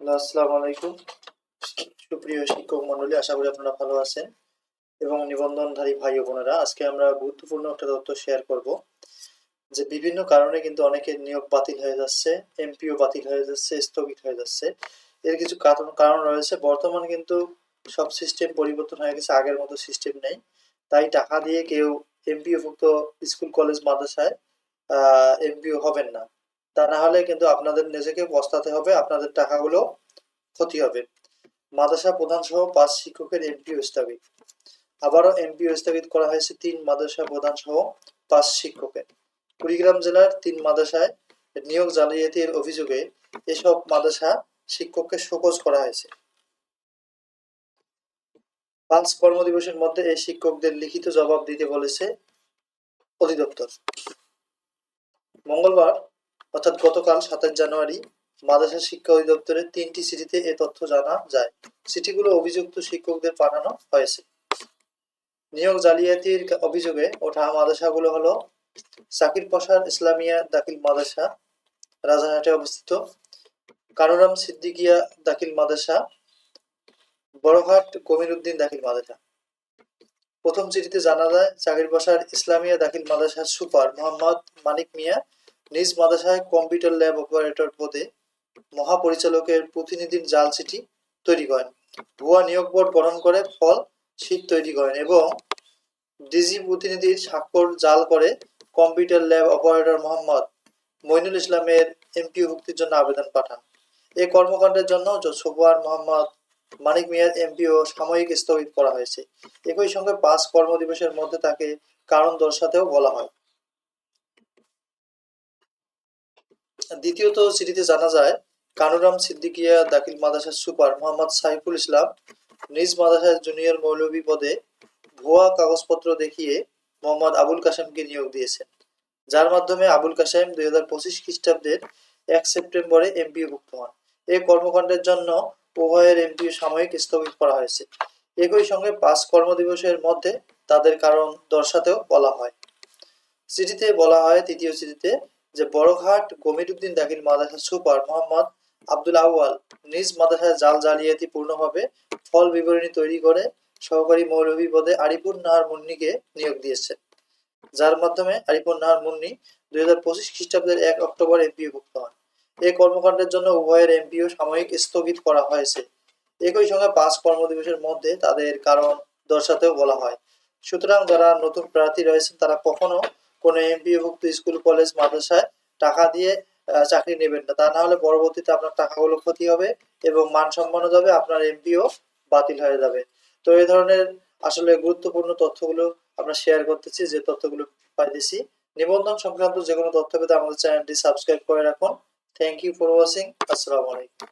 আসসালামু আলাইকুম। সুপ্রিয় শিক্ষক মন্ডলী, আশা করি আপনারা ভালো আছেন এবং নিবন্ধনধারী ভাই বোনেরা, আজকে আমরা গুরুত্বপূর্ণ একটা তথ্য শেয়ার করব, যে বিভিন্ন কারণে কিন্তু অনেকের নিয়োগ বাতিল হয়ে যাচ্ছে এমপিও বাতিল হয়ে যাচ্ছে, স্থগিত হয়ে যাচ্ছে। এর কিছু কারণ রয়েছে, বর্তমান কিন্তু সব সিস্টেম পরিবর্তন হয়ে গেছে, আগের মতো সিস্টেম নেই। তাই টাকা দিয়ে কেউ এমপিও ভুক্ত স্কুল, কলেজ, মাদ্রাসায় এমপিও হবেন না। তা না হলে কিন্তু আপনাদের নিজেকে পস্তাতে হবে, আপনাদের টাকাগুলো ক্ষতি হবে। মাদ্রাসা প্রধান সহ পাঁচ শিক্ষকের এমপিও স্থগিত। আবারও এমপিও স্থগিত করা হয়েছে তিন মাদ্রাসা প্রধান সহ পাঁচ শিক্ষকের। কুড়িগ্রাম জেলার তিন মাদ্রাসায় নিয়োগ জালিয়াতির অভিযোগে এসব মাদ্রাসা শিক্ষককে শোকজ করা হয়েছে। পাঁচ কর্মদিবসের মধ্যে এই শিক্ষকদের লিখিত জবাব দিতে বলেছে অধিদপ্তর। মঙ্গলবার অর্থাৎ গতকাল সাতাশ জানুয়ারি মাদ্রাসা শিক্ষা অধিদপ্তরের তিনটি চিঠিতে এ তথ্য জানা যায়। চিঠিগুলো অভিযুক্ত শিক্ষকদের পাঠানো হয়েছে। নিয়োগ জালিয়াতির অভিযোগে ওঠা মাদ্রাসাগুলো হলো সাকির প্রসাদ ইসলামিয়া দাখিল মাদ্রাসা রাজারহাটে অবস্থিত কানুরাম সিদ্দিকিয়া দাখিল মাদ্রাসা বড়ঘাট কমিরুদ্দিন দাখিল মাদ্রাসা। প্রথম চিঠিতে জানা যায় জাকির প্রসাদ ইসলামিয়া দাখিল মাদ্রাসার সুপার মোহাম্মদ মানিক মিয়া নিজ মাদ্রাসায় কম্পিউটার ল্যাব অপারেটর পদে মহাপরিচালকের প্রতিনিধির জাল চিঠি তৈরি করেন। ভুয়া নিয়োগ বোর্ড গঠন করে, ফল শীট তৈরি করেন এবং ডিজি প্রতিনিধির স্বাক্ষর জাল করে computer lab operator Mohammad Moinul ইসলামের এমপিও ভুক্তির জন্য আবেদন পাঠান। এই কর্মকাণ্ডের জন্য সোফওয়ার মোহাম্মদ মানিক মিয়ার এমপিও সাময়িক স্থগিত করা হয়েছে। একই সঙ্গে পাঁচ কর্মদিবসের মধ্যে তাকে কারণ দর্শাতেও বলা হয়। দ্বিতীয়ত চিঠিতে জানা যায়, কানুরাম সিদ্দিকিয়া দাখিল মাদ্রাসার সুপার মোহাম্মদ সাইফুল ইসলাম নিজ মাদ্রাসার জুনিয়র মৌলভী পদে ভুয়া কাগজপত্র দেখিয়ে মোহাম্মদ আবুল কাসেমকে নিয়োগ দিয়েছেন, যার মাধ্যমে আবুল কাসেম দুই হাজার পঁচিশ খ্রিস্টাব্দের এক সেপ্টেম্বরে এমপিও ভুক্ত হন। এই কর্মকাণ্ডের জন্য উভয়ের এমপিও সাময়িক স্থগিত করা হয়েছে। একই সঙ্গে পাঁচ কর্মদিবসের মধ্যে তাদের কারণ দর্শাতেও বলা হয়। চিঠিতে বলা হয়, তৃতীয় চিঠিতে যে বড়ঘাট, গমিরুদ্দিন দাখিল মাদ্রাসার সুপার মোহাম্মদ আব্দুল আউয়াল নিজ মাদ্রাসায় জাল জালিয়াতি পূর্ণভাবে ফল বিবরণী তৈরি করে সহকারী মৌলভী পদে আরিপুর নাহার মুন্নিকে নিয়োগ দিয়েছেন যার মাধ্যমে আরিপুর নাহার মুন্নি দুই হাজার পঁচিশ খ্রিস্টাব্দের এক অক্টোবর এমপিও ভুক্ত হন। এই কর্মকাণ্ডের জন্য উভয়ের এমপিও সাময়িক স্থগিত করা হয়েছে। একই সঙ্গে পাঁচ কর্মদিবসের মধ্যে তাদের কারণ দর্শাতেও বলা হয়। সুতরাং যারা নতুন প্রার্থী রয়েছেন, তারা কখনো কোনো এমপিওভুক্ত স্কুল, কলেজ, মাদ্রাসায় টাকা দিয়ে চাকরি নেবেন না। তা না হলে পরবর্তীতে আপনার টাকাগুলো ক্ষতি হবে এবং মান সম্মানও যাবে, আপনার এমপিও বাতিল হয়ে যাবে। তো এই ধরনের আসলে গুরুত্বপূর্ণ তথ্যগুলো আমরা শেয়ার করতেছি, যে তথ্যগুলো পাইতেছি। নিবন্ধন সংক্রান্ত যে কোনো তথ্য পেতে আমাদের চ্যানেলটি সাবস্ক্রাইব করে রাখুন। থ্যাংক ইউ ফর ওয়াচিং আসসালামু আলাইকুম